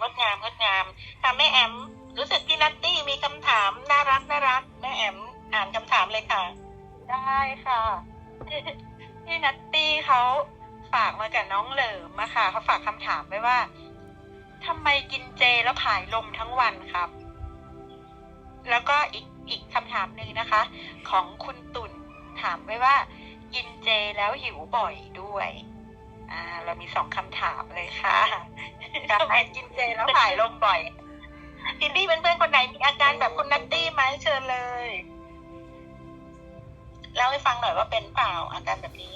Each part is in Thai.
งดงามงดงามค่ะแม่แอม รู้สึกพี่นัตตี้มีคำถามน่ารักน่ารักแม่แอมอ่านคำถามเลยค่ะ ได้ค่ะ พี่นัตตี้เขาฝากมากับน้องเหลิมอะค่ะเขาฝากคำถามไว้ว่าทำไมกินเจแล้วผายลมทั้งวันครับ แล้วก็อีกอีกคำถามหนึ่งนะคะ ของคุณตุ่นถามไว้ว่า กินเจแล้วหิวบ่อยด้วย อ่า เรามีสองคำถามเลยค่ะทำไมกินเจแล้วผายลมบ่อยทีนี้เพื่อนๆคนไหนมีอาการแบบคุณนัตตี้ไหมเชิญเลยเล่าให้ฟังหน่อยว่าเป็นเปล่าอาการแบบนี้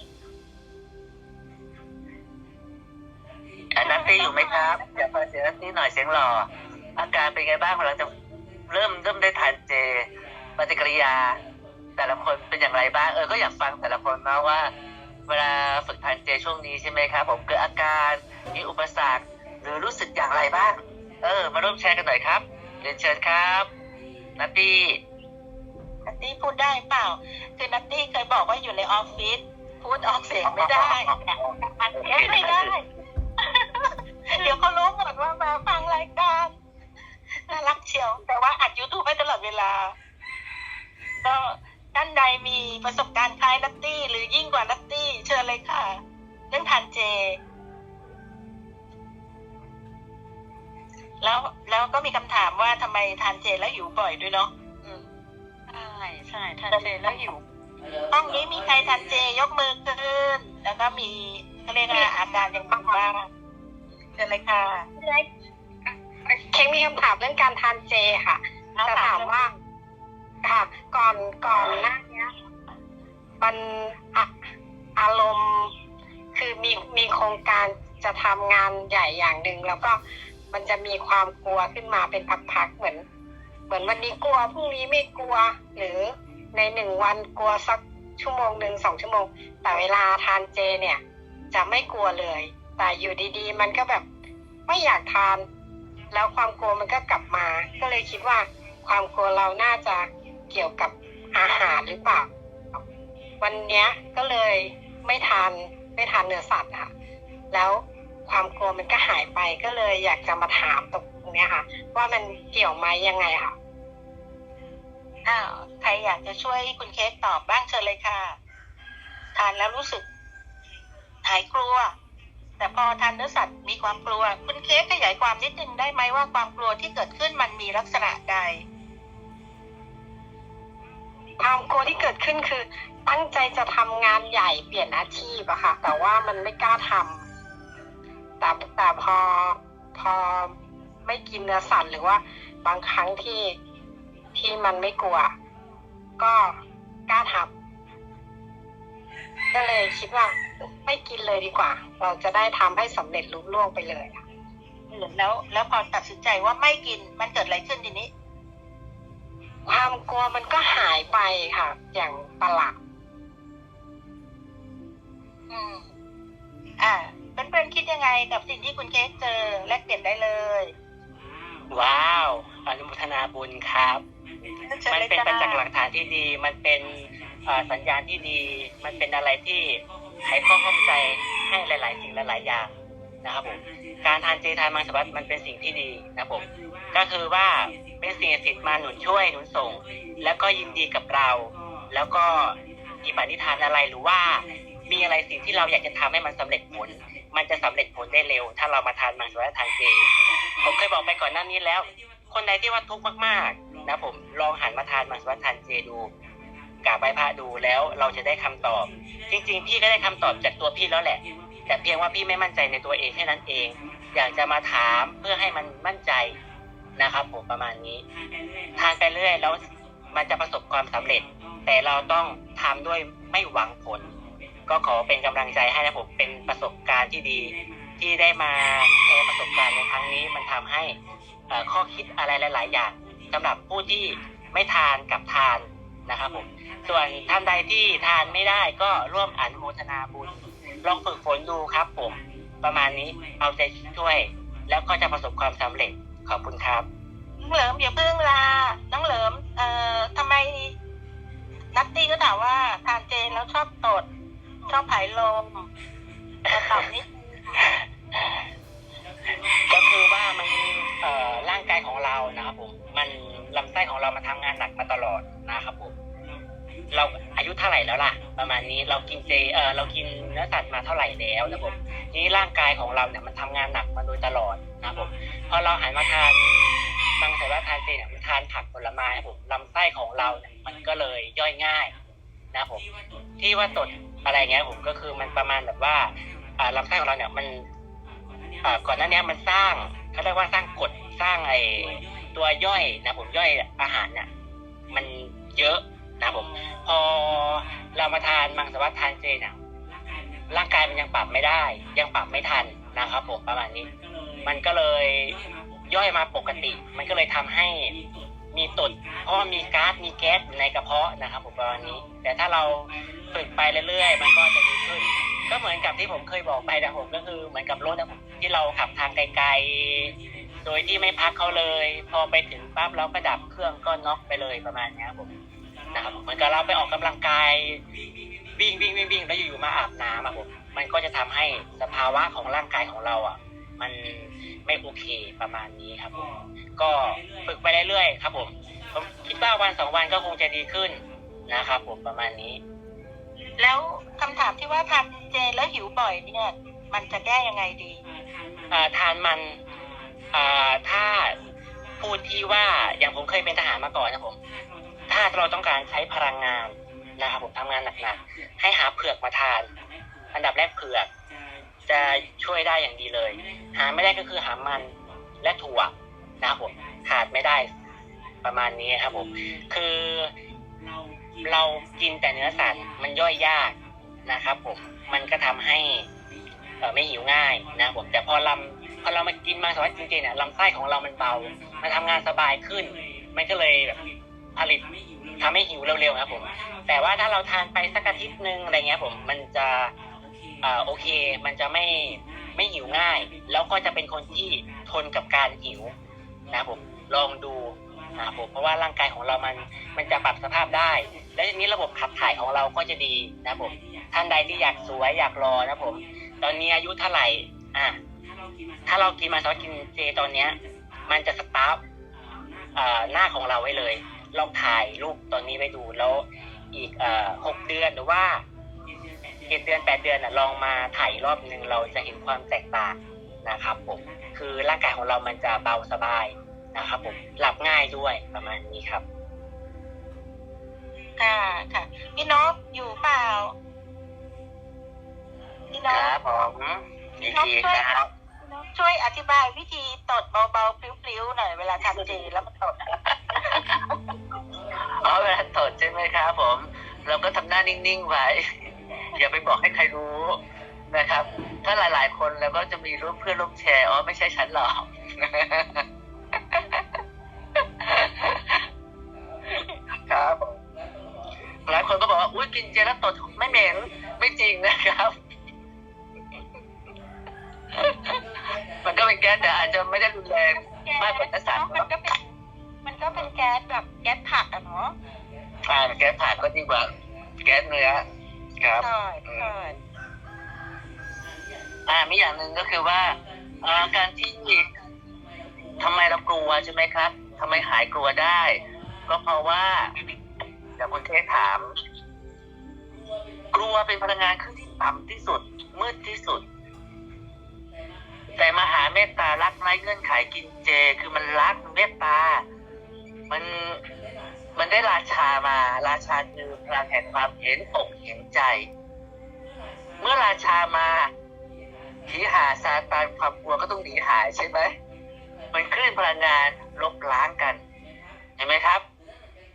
อันนัตตี้อยู่ไหมครับอยากฟังเสียงนัตตี้หน่อยเสียงหล่ออาการเป็นไงบ้างหลังจากเริ่มเริ่มได้ทานเจปฏิกิริยา แต่ละคนเป็นอย่างไรบ้างเออก็อยากฟังแต่ละคนนะว่า เวลาฝึกทานเจช่วงนี้ใช่ไหมครับผมเกิดอาการมีอุปสรรคหรือรู้สึกอย่างไรบ้าง เออ มาร่วมแชร์กันหน่อยครับเรียนเชิญครับนัตตี้นัตตี้พูดได้เปล่า คือนัตตี้เคยบอกว่าอยู่ในออฟฟิศพูดออกเสียงไม่ได้อัดเทปไม่ได้ เดี๋ยวเขารู้หมด ก็มีคำถามว่าทำไมทานเจแล้วหิวบ่อยด้วยเนาะอืมใช่ใช่ทานเจแล้วหิวห้องนี้มีใครทานเจยกมือขึ้น แล้วก็มีเขาเรียกว่าอาการยังไงบ้างเชิญเลยค่ะเค้กมีคำถามเรื่องการทานเจค่ะจะถามว่าค่ะ ก่อนก่อนหน้าเนี้ยมันอะอารมณ์คือมีมีโครงการจะทำงานใหญ่อย่างหนึ่งแล้วก็ มันจะมีความกลัวขึ้นมาเป็นพักๆเหมือน เหมือนวันนี้กลัวพรุ่งนี้ไม่กลัว หรือในหนึ่งวันกลัวสักชั่วโมงหนึ่งสองชั่วโมง แต่เวลาทานเจเนี่ย จะไม่กลัวเลย แต่อยู่ดีๆ มันก็แบบไม่อยากทาน แล้วความกลัวมันก็กลับมา ก็เลยคิดว่าความกลัวเราน่าจะเกี่ยวกับอาหารหรือเปล่า วันเนี้ยก็เลยไม่ทานไม่ทานเนื้อสัตว์ค่ะแล้ว ความกลัวมันก็หายไปก็เลยอยากจะมาถามตรงเนี้ยค่ะ ว่ามันเกี่ยวไหมยังไงค่ะอ้าวใครอยากจะช่วยคุณเค้กตอบบ้างเชิญเลยค่ะ ทานแล้วรู้สึกหายกลัว แต่พอทานเนื้อสัตว์มีความกลัว คุณเค้กขยายความนิดนึงได้ไหมว่าความกลัวที่เกิดขึ้นมันมีลักษณะใดความกลัวที่เกิดขึ้นคือ ตั้งใจจะทำงานใหญ่เปลี่ยนอาชีพอะค่ะ แต่ว่ามันไม่กล้าทำ แต่แต่พอพอไม่กินเนื้อสัตว์หรือว่า บางครั้งที่ที่มันไม่กลัว ก็กล้าทำก็เลยคิดว่าไม่กินเลยดีกว่า เราจะได้ทำให้สำเร็จลุล่วงไปเลยอะแล้วแล้วพอตัดสินใจว่าไม่กินมันเกิดอะไรขึ้นทีนี้ ความกลัวมันก็หายไปค่ะ อย่างประหลาดอืมอ่า เพื่อนๆคิดยังไงกับสิ่งที่คุณเค้กเจอแลกเปลี่ยนได้เลย ว้าวอนุโมทนาบุญครับชิญมันลยเป็นจ้าประจักษ์หลักฐานที่ดี มันเป็นเอ่อสัญญาณที่ดี มันเป็นอะไรที่ไขข้อข้องใจให้หลาย ๆ สิ่งหลาย ๆ อย่างนะครับผมการทานเจทานมังสวิรัตมันเป็นสิ่งที่ดีนะครับผมก็คือว่าเป็นสิ่งศักดิ์สิทธิ์มาหนุนช่วยหนุนส่ง แล้วก็ยินดีกับเรา แล้วก็มีปณิธานอะไรหรือว่ามีอะไรสิ่งที่เราอยากจะทำให้มันสำเร็จผล มันจะสำเร็จผลได้เร็ว ถ้าเรามาทานมังสวิรัตทานเจผมเคยบอกไปก่อนหน้านี้แล้ว คนใดที่ว่าทุกข์มากๆ นะผมลองหันมาทานมังสวิรัตทานเจดูกราบไหว้พระดูแล้วเราจะได้คำตอบ จริง ๆ พี่ก็ได้คำตอบจากตัวพี่แล้วแหละ แต่เพียงว่าพี่ไม่มั่นใจในตัวเองแค่นั้นเอง อยากจะมาถามเพื่อให้มันมั่นใจนะครับผมประมาณนี้ ทานไปเรื่อยแล้วมันจะประสบความสำเร็จ แต่เราต้องทำด้วยไม่หวังผล ก็ขอเป็นกำลังใจให้นะผมเป็นประสบการณ์ที่ดี ที่ได้มาแชร์ประสบการณ์ในครั้งนี้ มันทำให้ข้อคิดอะไรหลาย ๆ อย่างสำหรับผู้ที่ไม่ทานกับทานนะครับผมส่วนท่านใดที่ทานไม่ได้ก็ร่วมอนุโมทนาบุญลองฝึกฝนดูครับผม ประมาณนี้เอาใจช่วย แล้วก็จะประสบความสำเร็จขอบคุณครับน้องเหลิมอย่าเพิ่งลาน้องเหลิมเอ่อทำไมนัตตี้ก็ถามว่าทานเจแล้วชอบตด ชอบผายลมกระตับนิดก็คือว่ามันเอ่อร่างกายของเรานะครับผม มันลำไส้ของเรามานทำงานหนักมาตลอดนะครับผม เราอายุเท่าไหร่แล้วล่ะ ประมาณนี้เรากินเจเออเรากินเนื้อสัตว์มาเท่าไหร่แล้วนะครับผมนี้ร่างกายของเราเนี่ยมันทำงานหนักมาโดยตลอดนะครับผมพอเราหันมาทานบางสายว่าทานเจเนี่ยมันทานผักผลไม้ครับผมลำไส้ของเราเนี่ยมันก็เลยย่อยง่ายนะครับผมที่ว่าตด อะไรเงี้ยผมก็คือมันประมาณแบบว่าอ่าลำไส้ของเราเนี่ยมันอ่าก่อนหน้านี้มันสร้างเขาเรียกว่าสร้างกดสร้างไอตัวย่อยนะผมย่อยอาหารเนี่ยมันเยอะนะผม พอเรามาทานมังสวิรัติทานเจเนี่ยร่างกายมันยังปรับไม่ได้ ยังปรับไม่ทันนะครับผมประมาณนี้ มันก็เลยย่อยมาปกติ มันก็เลยทำให้ มีตดเพราะมีก๊าซมีแก๊สอยู่ในกระเพาะนะครับผมประมาณนี้ แต่ถ้าเราฝึกไปเรื่อยๆ มันก็จะดีขึ้น ก็เหมือนกับที่ผมเคยบอกไปนะผมก็คือเหมือนกับรถนะผมที่เราขับทางไกลๆ โดยที่ไม่พักเขาเลย พอไปถึงปั๊บเราก็ดับเครื่องก็น็อกไปเลยประมาณนี้ครับผมนะครับเหมือนกับเราไปออกกำลังกายวิ่งวิ่งวิ่งวิ่งแล้วอยู่ๆมาอาบน้ำอะผมมันก็จะทำให้สภาวะของร่างกายของเราอะ มัน ไม่โอเคประมาณนี้ครับผมก็ฝึกไปเรื่อยๆครับผมผมคิดว่าวันสองวันก็คงจะดีขึ้นนะครับผมประมาณนี้ แล้วคำถามที่ว่าทานเจแล้วหิวบ่อยเนี่ย มันจะแก้ยังไงดีอ่าทานมันอ่าถ้าพูดที่ว่าอย่างผมเคยเป็นทหารมาก่อนนะผม ถ้าเราต้องการใช้พลังงานนะครับผมทำงานหนักๆให้หาเผือกมาทาน อันดับแรกเผือก จะช่วยได้อย่างดีเลย หาไม่ได้ก็คือหามันและถั่วนะครับผมขาดไม่ได้ประมาณนี้ครับผมคือเรากินแต่เนื้อสัตว์มันย่อยยากนะครับผมมันก็ทำให้เอ่อไม่หิวง่ายนะครับผมแต่พอลำพอเรามากินมาสวัสดิ์จริงๆเนี่ยลำไส้ของเรามันเบามันทำงานสบายขึ้น มันก็เลยแบบผลิตทำให้หิวเร็วๆครับผมแต่ว่าถ้าเราทานไปสักอาทิตย์หนึ่งอะไรเงี้ยผมมันจะ อ่าโอเค มันจะไม่ไม่หิวง่าย แล้วก็จะเป็นคนที่ทนกับการหิวนะครับผมลองดูนะครับผมเพราะว่าร่างกายของเรามันมันจะปรับสภาพได้ และทีนี้ระบบขับถ่ายของเราก็จะดีนะครับผมท่านใดที่อยากสวยอยากรอนะครับผม ตอนนี้อายุเท่าไหร่อะถ้าเรากินมาซอสกินเจตอนเนี้ย มันจะสตาร์ฟหน้าของเราไว้เลย ลองถ่ายรูปตอนนี้ไปดูแล้วอีกหกเดือนหรือว่า จ็ดเดือนแปดเดือนน่ะลองมาถ่ายอีกรอบหนึ่งเราจะเห็นความแตกต่างนะครับผมคือร่างกายของเรามันจะเบาสบายนะครับผมหลับง่ายด้วยประมาณนี้ครับ ค่ะค่ะพี่นกอยู่เปล่าพี่นคกรับผมดีทีครับพี่นกช่วยอธิบายวิธีตดเบาๆพลิ้วๆหน่อยเวลาทานเจแล้วมันตดอะอ๋อเวลาตดใช่ไหมครับผม เราก็ทำหน้านิ่งๆไว้ อย่าไปบอกให้ใครรู้นะครับ ถ้าหลาย ๆ คนแล้วก็จะมีรูปเพื่อนรูปแชร์อ๋อไม่ใช่ฉันหรอกครับผมหลายคนก็บอกว่าอุ้ยกินเจแล้วตดไม่เหม็นไม่จริงนะครับ มันก็เป็นแก๊สแต่อาจจะไม่ได้รุนแรงมากกว่าเนื้อสัตว์มันก็เป็นมันก็เป็นแก๊สแบบแก๊สผักอะเนาะอ่าแก๊สถ่านก็ดีกว่า แก๊สเนื้อ ครับ ใช่ใช่อ่ามีอย่างหนึ่งก็คือว่าอ่าการที่ทำไมเรากลัวใช่ไหมครับทำไมหายกลัวได้ ก็เพราะว่าจากคนเทสถาม กลัวเป็นพลังงานขึ้นที่ต่ำที่สุด มืดที่สุด แต่มหาเมตตารักไร้เงื่อนไขกินเจ คือมันรักมันเมตตา มัน มันได้ราชามา ราชาคือพลังแห่งความเห็นอกเห็นใจ เมื่อราชามาผีหาซาตานความกลัวก็ต้องหนีหายใช่ไหมมันคลื่นพลังงานลบล้างกันเห็นไหมครับ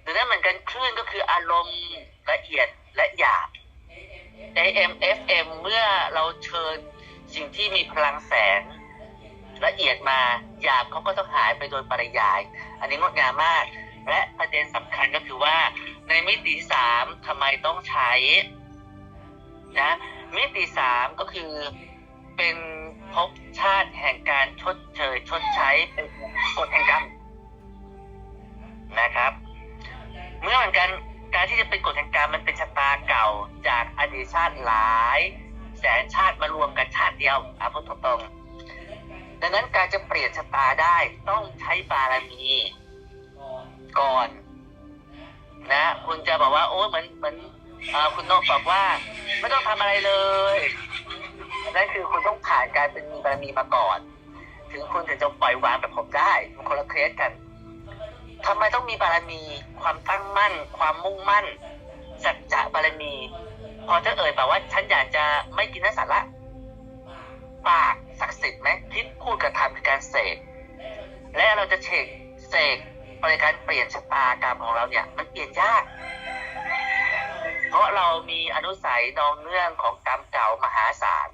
หรือนั่นเหมือนกันคลื่นก็คืออารมณ์ละเอียดและหยาบ AM FM เมื่อเราเชิญสิ่งที่มีพลังแสงละเอียดมาหยาบเขาก็ต้องหายไปโดยปริยาย อันนี้งดงามมาก และประเด็นสำคัญก็คือว่า ในมิติสามทำไมต้องใช้นะมิติสามก็คือเป็นภพชาติแห่งการชดเชยชดใช้เป็นกฎแห่งกรรมนะครับ เมื่อเหมันการการที่จะเป็นกฎแห่งกรรมมันเป็นชะตาเก่าจากอดีตชาติหลาย แสนชาติมารวมกันชาติเดียวอาพูดตรงดังนั้นการจะเปลี่ยนชะตาได้ต้องใช้บารมี ก่อน นะ คุณจะบอกว่า โอ้เหมือนเหมือนอคุณนกบอกว่า ไม่ต้องทำอะไรเลยนั่นคือคุณต้องผ่านการเป็นมีบารมีมาก่อน ถึงคุณถึงจะปล่อยวางแบบผมได้มันคนละเคสกันทำไมต้องมีบารมี ความตั้งมั่น ความมุ่งมั่นสัจจะบารมี พอจะเอ่ยแบบว่าฉันอยากจะไม่กินเนื้อสัตว์ละปากศักดิ์สิทธิ์ไหมที่พูดกับทำคือการเสกและเราจะเฉกเสก บริการเปลี่ยนชะตากรรมของเราเนี่ย มันเปลี่ยนยาก เพราะเรามีอนุสัยนองเนื่องของกรรมเก่ามหาศาล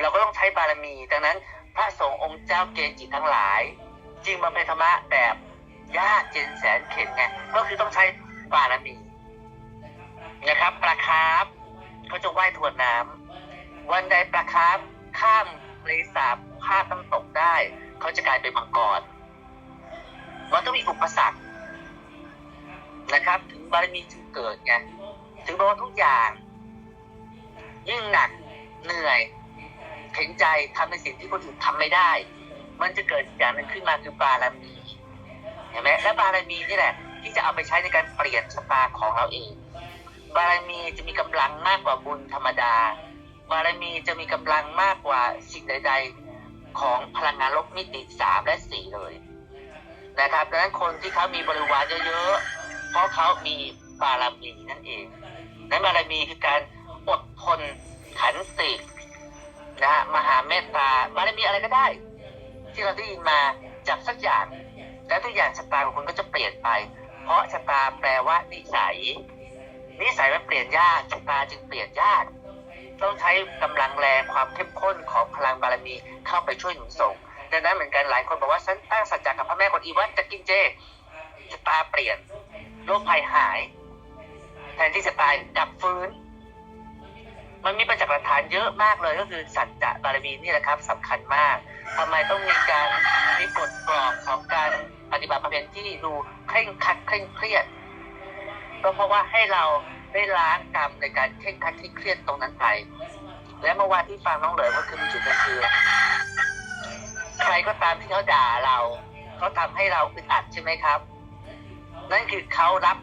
เราก็ต้องใช้บารมี ดังนั้น พระสงฆ์องค์เจ้าเกจิทั้งหลาย จึงมาเป็นธรรมะแบบยากเจนแสนเข็ญไงก็คือต้องใช้บารมีนะครับปลาคาร์ฟเขาจะว่ายทวนน้ำวันใดปลาคาร์ฟข้ามเลสาบข้ามน้ำตกได้ เขาจะกลายเป็นมังกร มันต้องมีอุปสรรคนะครับ ถึงบารมีจึงเกิดไงถึงบอกว่าทุกอย่าง ยิ่งหนักเหนื่อยเห็นใจทำในสิ่งที่คนอื่นทำไม่ได้ มันจะเกิดอย่างหนึงขึ้นมาคือบารมีเห็นไหมและบารมีนี่แหละ ที่จะเอาไปใช้ในการเปลี่ยนชะตาของเราเอง บารมีจะมีกำลังมากกว่าบุญธรรมดา บารมีจะมีกำลังมากกว่าสิ่งใด ๆ ของพลังงานลบมิติสามและสี่เลย นะครับดังนั้นคนที่เขามีบริวารเยอะๆเพราะเขามีบารมีนั่นเองนั้นบารมีคือการอดทนขันตินะฮะมหาเมตตาบารมีอะไรก็ได้ ที่เราได้ยินมาจากสักอย่างแล้วทุกอย่างชะตาของคุณก็จะเปลี่ยนไป เพราะชะตาแปลว่านิสัย นิสัยมันเปลี่ยนยากชะตาจึงเปลี่ยนยากต้องใช้กำลังแรงความเข้มข้นของพลังบารมีเข้าไปช่วยหนุนส่ง ดังนั้นเหมือนกันหลายคนบอกว่าฉันตั้งสัจจะกับพระแม่กวนอิมว่าจะกินเจชะตาเปลี่ยนโรคภัยหาย แทนที่จะตายกลับฟื้น มันมีประจักษ์หลักฐานเยอะมากเลยก็คือสัจจะบารมีนี่แหละครับสำคัญมากทำไมต้องมีการมีกฎกรอบของการปฏิบัติประเพณที่ดูเคร่งคัดเคร่งเครียดก็เพราะว่าให้เราได้ล้างกรรมในการเคร่งคัดเคร่งเครียดตรงนั้นไปและเมื่อวานที่ฟังน้องเหลิมก็คือจุดหนึงคือ ใครก็ตามที่เขาด่าเราเขาทำให้เราอึดอัดใช่ไหมครับ นั่นคือเขารับ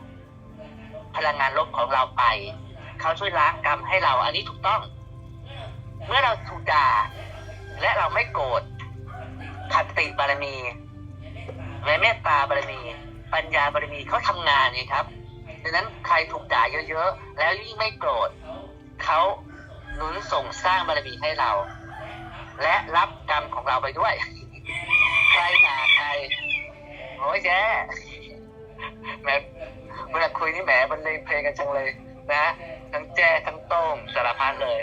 พลังงานลบของเราไป เขาช่วยล้างกรรมให้เราอันนี้ถูกต้อง เมื่อเราถูกด่า และเราไม่โกรธขัดติบารมีแม้เมตตาบารมี ปัญญาบารมีเขาทำงานไงครับดังนั้นใครถูกด่าเยอะๆ แล้วยิ่งไม่โกรธเขาหนุนส่งสร้างบารมีให้เรา และรับกรรมของเราไปด้วย ใครด่าใครโอ้ยแย่แหมเวลาคุยนี่แหมมันเลยเพลงกันจังเลยนะทั้งแจ้ทั้งโต้งสารพัดเลย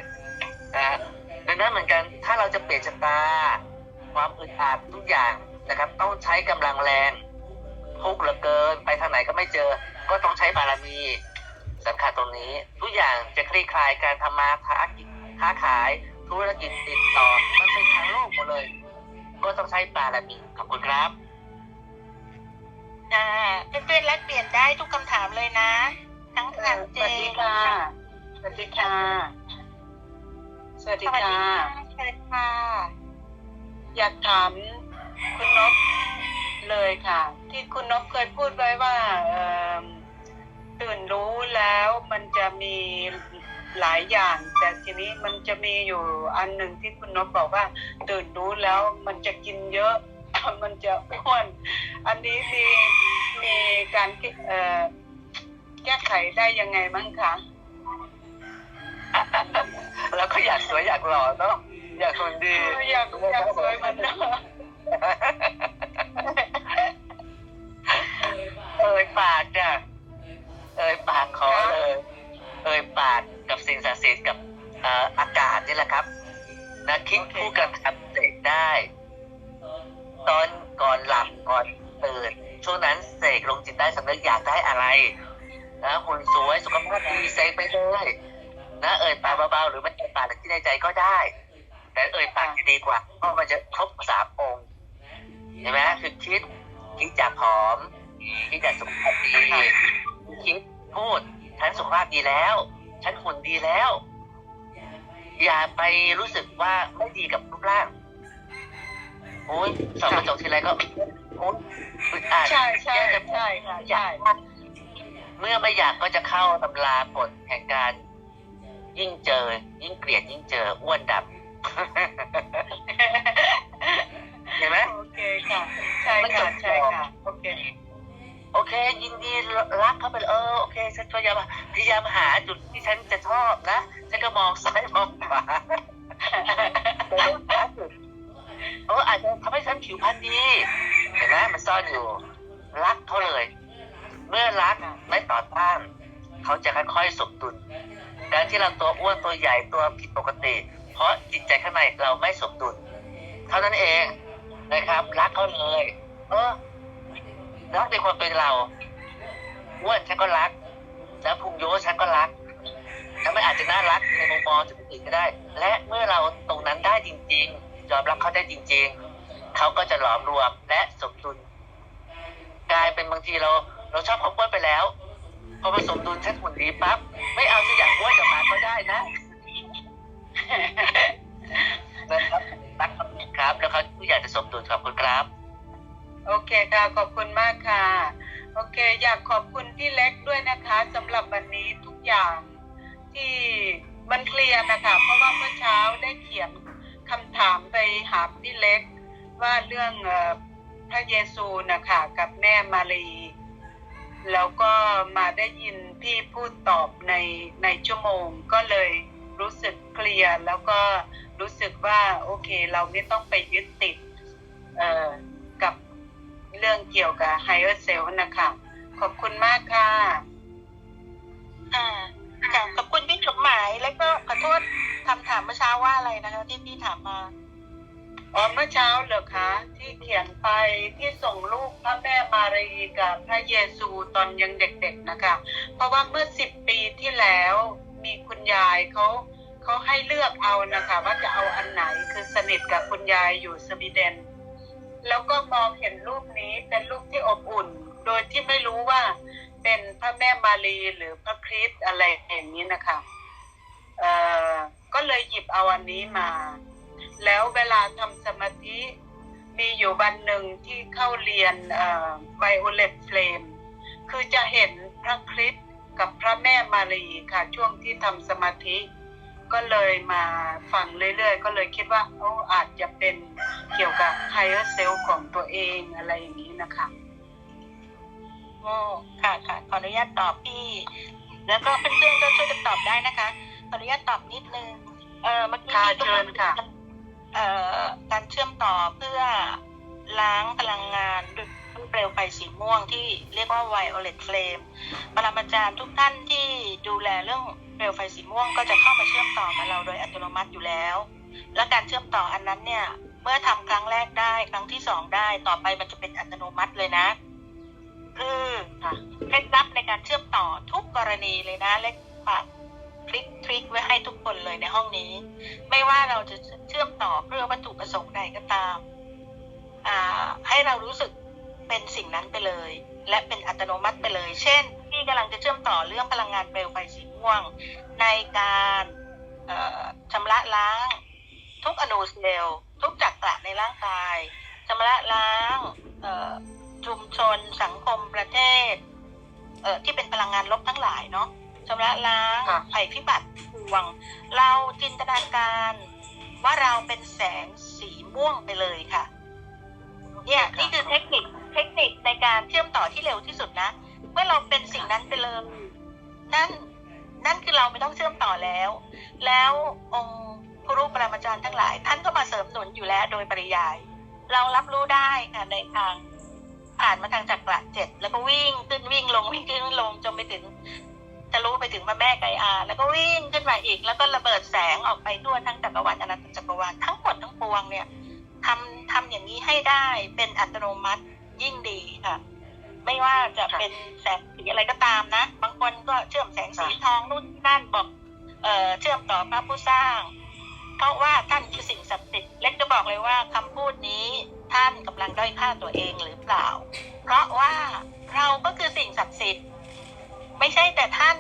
นะดังนั้นเหมือนกันถ้าเราจะเปลี่ยนชะตา ความอึดอัดทุกอย่างนะครับ ต้องใช้กำลังแรงทุกข์เหลือเกิน ไปทางไหนก็ไม่เจอ ก็ต้องใช้บารมีสำคัญตรงนี้ ทุกอย่างจะคลี่คลายการทำมาค้ากิจค้าขาย ธุรกิจติดต่อมันเป็นทางโลกหมดเลย ก็ต้องใช้บารมีขอบคุณครับอ่าเพื่อนๆแลกเปลี่ยนได้ทุกคำถามเลยนะ ทั้งทางเจสวัสดีค่ะ สวัสดีค่ะ สวัสสดีวัสดีค่ะค่ะเชิญค่ะ อยากถามคุณนพเลยค่ะ ที่คุณนพเคยพูดไว้ว่าเอิ่มตื่นรู้แล้วมันจะมี หลายอย่าง แต่ทีนี้มันจะมีอยู่อันหนึ่งที่คุณนพบอกว่า ตื่นรู้แล้วมันจะกินเยอะ มันจะอ้วน อันนี้มีมีการแก้เอ่อแก้ไขได้ยังไงมั้งคะแล้วก็อยากสวยอยากหล่อเนาะอยากคนดีอยากอยากสวยเหมือนเดิม ศักดิ์สิทธิ์กับเอ่ออากาศนี่แหละครับนะคิดคู่กับทำเสกได้ ตอนก่อนหลับก่อนตื่นช่วงนั้นเสกลงจิตได้สำนึกอยากได้อะไรนะหุ่นสวยสุขภาพดีเสกไปเลยนะเอ่ยปากเบาๆหรือไม่เอ่ยปากแต่ที่ในใจก็ได้ แต่เอ่ยปากจะดีกว่าเพราะมันจะครบสามองค์เห็นไหมคือคิดคิดจากผอมคิดจากสุขภาพดีคิดพูดฉันสุขภาพดีแล้ว ฉันหุ่นดีแล้ว อย่าไปรู้สึกว่าไม่ดีกับรูปร่าง โอ้ยส่องกระจกทีไรก็โอ้อุ๊ยอึดอัดใช่ใช่ใช่ค่ะใช่เมื่อไม่อยากก็จะเข้าตำรากฎแห่งการ ยิ่งเจอ ยิ่งเกลียดยิ่งเจออ้วนดับ เห็นไหม โอเคค่ะ ใช่ค่ะใช่ค่ะโอเค โอเค ยินดีรักเขาไปเลยเออโอเคฉันพยายามพยายามหาจุดที่ฉันจะชอบนะฉันก็มองซ้ายมองขวาแต่ก็หาจุดเอออาจจะทำให้ฉันผิวพรรณดีเห็นไหมมันซ่อนอยู่ รักเขาเลย เมื่อรักไม่ต่อต้านเขาจะค่อยๆสมดุลการที่เราตัวอ้วนตัวใหญ่ตัวผิดปกติ เพราะจิตใจข้างในเราไม่สมดุลเท่านั้นเองนะครับ รักเขาเลย เออ รักในความเป็นเราอ้วนฉันก็รัก แล้วพุงโยฉันก็รักแล้วไม่อาจจะน่ารักในมุมมองที่คนอื่นก็ได้ และเมื่อเราตรงนั้นได้จริง ๆ ยอมรับเขาได้จริง ๆ เขาก็จะหลอมรวมและสมดุลกลายเป็นบางทีเรา เราชอบความอ้วนไปแล้วพอมาสมดุลฉันหุ่นดีปั๊บไม่เอาที่อยากอ้วนกลับมาก็ได้นะนะครับรักครับแล้วเขาอยากจะสมดุลขอบคุณครับ โอเคค่ะขอบคุณ เคอยากขอบคุณพี่เล็กด้วยนะคะสำหรับวันนี้ทุกอย่างที่มันเคลียร์นะคะเพราะว่าเมื่อเช้าได้เขียนคำถามไปหาพี่เล็ก ว่าเรื่องพระเยซูนะคะกับแม่มารีแล้วก็มาได้ยินพี่พูดตอบในในชั่วโมงก็เลยรู้สึกเคลียร์แล้วก็รู้สึกว่าโอเคเราไม่ต้องไปยึดติด เอ่อกับเรื่องเกี่ยวกับ higher self นะคะขอบคุณมากค่ะอ่าค่ะขอบคุณพี่สมหมายแล้วก็ขอโทษคำถามเมื่อเช้าว่าอะไรนะคะ ที่พี่ถามมาอ๋อเมื่อเช้าเหรอคะ ที่เขียนไปที่ส่งลูกพระแม่มารีกับพระเยซูตอนยังเด็กๆนะคะ เพราะว่าเมื่อสิบปีที่แล้วมีคุณยายเขาเขาให้เลือกเอานะคะ ว่าจะเอาอันไหนคือสนิทกับคุณยายอยู่สวีเดน แล้วก็มองเห็นรูปนี้เป็นรูปที่อบอุ่น โดยที่ไม่รู้ว่าเป็นพระแม่มารีหรือพระคริสอะไรอย่างนี้นะคะเอ่อก็เลยหยิบเอาอันนี้มา แล้วเวลาทำสมาธิมีอยู่วันหนึ่งที่เข้าเรียนไวโอเลตเฟลมคือจะเห็นพระคริสกับพระแม่มารีค่ะ ช่วงที่ทำสมาธิ ก็เลยมาฟังเรื่อยๆ ก็เลยคิดว่าเขาอาจจะเป็นเกี่ยวกับ higher self ของตัวเองอะไรอย่างนี้นะคะโอ้ค่ะค่ะขออนุญาตตอบพี่ แล้วก็เพื่อนๆก็ช่วยกันตอบได้นะคะขออนุญาตตอบนิดนึงเออเมื่อกี้ค่ะที่เชิญค่ะเอ่อการเชื่อมต่อเพื่อล้างพลังงานด้วยเปลวไฟสีม่วงที่เรียกว่า violet flame ปรมาจารย์ทุกท่านที่ดูแลเรื่องเปลวไฟสีม่วงก็จะเข้ามาเชื่อมต่อกับเราโดยอัตโนมัติอยู่แล้ว และการเชื่อมต่ออันนั้นเนี่ย เมื่อทำครั้งแรกได้ ครั้งที่สองได้ ต่อไปมันจะเป็นอัตโนมัติเลยนะคือเคล็ดลับในการเชื่อมต่อทุกกรณีเลยนะเล็กฝากคลิกทริคไว้ให้ทุกคนเลยในห้องนี้ ไม่ว่าเราจะเชื่อมต่อเพื่อวัตถุประสงค์ใดก็ตามอ่าให้เรารู้สึกเป็นสิ่งนั้นไปเลย และเป็นอัตโนมัติไปเลย เช่น พี่กำลังจะเชื่อมต่อเรื่องพลังงานเปลวไฟสีม่วง ในการเอ่อชำระล้าง ทุกอนูเซลล์ทุกจักระในร่างกายชำระล้างเอ่อชุมชนสังคมประเทศเอ่อที่เป็นพลังงานลบทั้งหลายเนาะชำระล้างค่ะภัยพิบัติพวง เราจินตนาการว่าเราเป็นแสงสีม่วงไปเลยค่ะ เนี่ยนี่คือเทคนิคเทคนิคในการเชื่อมต่อที่เร็วที่สุดนะ เมื่อเราเป็นสิ่งนั้นไปเลยนั่นนั่นคือเราไม่ต้องเชื่อมต่อแล้ว แล้วองค์ครูปรมาจารย์ทั้งหลาย ท่านก็มาเสริมหนุนอยู่แล้วโดยปริยาย เรารับรู้ได้ค่ะในทางผ่านมาทางจักระเจ็ดแล้วก็วิ่งขึ้นวิ่งลงวิ่งขึ้นวิ่งลงจนไปถึงจะรู้ไปถึงพระแม่ไกอา แล้วก็วิ่งขึ้นมาอีก แล้วก็ระเบิดแสงออกไปทั่วทั้งจักรวาลอนันตจักรวาลทั้งหมดทั้งปวงเนี่ยทำทำอย่างนี้ให้ได้เป็นอัตโนมัติยิ่งดีค่ะ ไม่ว่าจะเป็นแสงสีอะไรก็ตามนะ บางคนก็เชื่อมแสงสีทองนู่นนี่นั่นบอกเอ่อเชื่อมต่อพระผู้สร้าง เพราะว่าท่านคือสิ่งศักดิ์สิทธิ์เล็กจะบอกเลยว่าคำพูดนี้ท่านกำลังด้อยค่าตัวเองหรือเปล่า เพราะว่าเราก็คือสิ่งศักดิ์สิทธิ์ ไม่ใช่แต่ท่าน